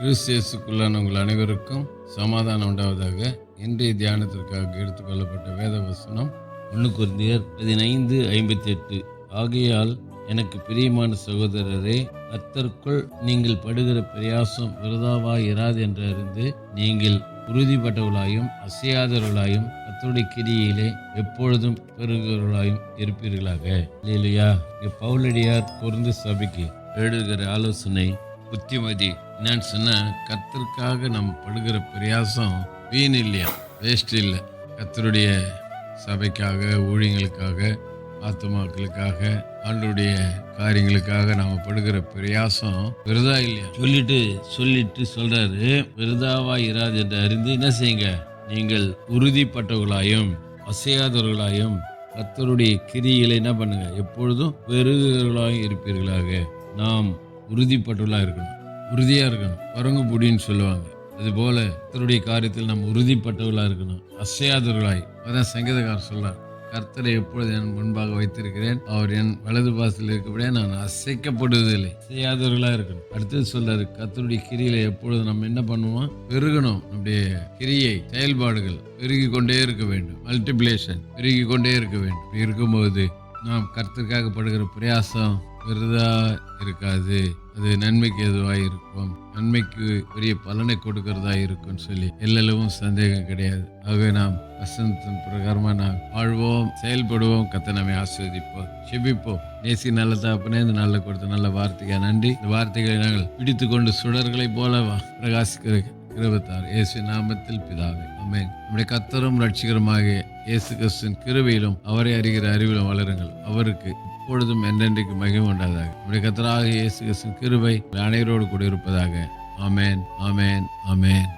கிறிஸ்தியஸுக்குள்ளான உங்கள் அனைவருக்கும் சமாதானம் உண்டாவதாக இன்றைய தியானத்திற்காக எடுத்துக்கொள்ளப்பட்ட வேத வசனம் ஒன்று குருந்தியர் பதினைந்து ஐம்பத்தி எட்டு ஆகையால் எனக்கு பிரியமான சகோதரரே அத்தற்குள் நீங்கள் படுகிற பிரயாசம் விரதாவாய் இராது என்று அறிந்து நீங்கள் உறுதிப்பட்டவர்களாயும் அசையாதவர்களாயும் அத்தோடைய கிரியிலே எப்பொழுதும் பெருகிறவர்களாயும் இருப்பீர்களாக. இல்லையா பவுலடியார் பொருந்து சபைக்கு எழுதுகிற ஆலோசனை புத்திமதி. என்னன்னு சொன்னால் கத்தருக்காக நம்ம படுகிற பிரயாசம் வீண் இல்லையா? வேஸ்ட் இல்லை. கத்தருடைய சபைக்காக ஊழியங்களுக்காக ஆத்துமாக்களுக்காக ஆண்டுடைய காரியங்களுக்காக நாம படுகிற பிரயாசம் விருதா இல்லையா? சொல்லிட்டு சொல்லிட்டு சொல்றாரு. விருதாவா இராது என்று அறிந்து என்ன செய்யுங்க? நீங்கள் உறுதிப்பட்டவர்களாயும் அசையாதவர்களாயும் கத்தருடைய கிரிகளை என்ன பண்ணுங்க? எப்பொழுதும் பெருகிறவர்களாக இருப்பீர்களாக. நாம் உறுதிப்பட்டவர்களாக இருக்கணும். உறுதியாக இருக்கணும். குரங்கு பொடின்னு சொல்லுவாங்க. அதுபோல கர்த்தருடைய காரியத்தில் நாம் உறுதிப்பட்டவர்களாக இருக்கணும். அசையாதவர்களாய். அதான் சங்கீதக்காரர் சொல்றார். கர்த்தரை எப்பொழுது என் முன்பாக வைத்திருக்கிறேன் அவர் என் வலது பாசத்தில் இருக்கபடியே நான் அசைக்கப்படுவதில்லை செய்யாதவர்களாக இருக்கணும். அடுத்தது சொல்றாரு கர்த்தருடைய கிரியில எப்பொழுது நம்ம என்ன பண்ணுவோம் பெருகணும். நம்முடைய கிரியை செயல்பாடுகள் பெருகி கொண்டே இருக்க வேண்டும். மல்டிபிளேஷன் பெருகி கொண்டே இருக்க வேண்டும். இப்படி இருக்கும்போது நாம் கர்த்தருக்காக படுகிற பிரயாசம் விருதா இருக்காது. அது நன்மைக்கு எதுவாக இருக்கும்? நன்மைக்கு பெரிய பலனை கொடுக்கறதா இருக்கும்னு சொல்லி எல்லவும் சந்தேகம் கிடையாது. ஆகவே நாம் வசனத்தின் பிரகாரமா நாம் வாழ்வோம் செயல்படுவோம். கத்தை நம்மை ஆஸ்வதிப்போம் செபிப்போம். நேசி நல்ல தாப்பனே இந்த நல்ல கொடுத்த நல்ல வார்த்தைக்கு நன்றி. இந்த வார்த்தைகளை நாங்கள் பிடித்து கொண்டு சுடர்களைப் போல வா- பிரகாசிக்கிற கிருபத்தார் இயேசு நாமத்தில் பிதாவே. அமேன் நம்முடைய கத்தரும் ரட்சிகரமாக இயேசு கிறிஸ்துவின் கிருவையிலும் அவரை அறிகிற அறிவிலும் வளருங்கள். அவருக்கு இப்பொழுதும் என்றென்றைக்கு மகிமை உண்டாதாக. நம்முடைய கத்தராக இயேசு கிருபை அனைவரோடு கூட இருப்பதாக ஆமேன் ஆமேன் ஆமேன்.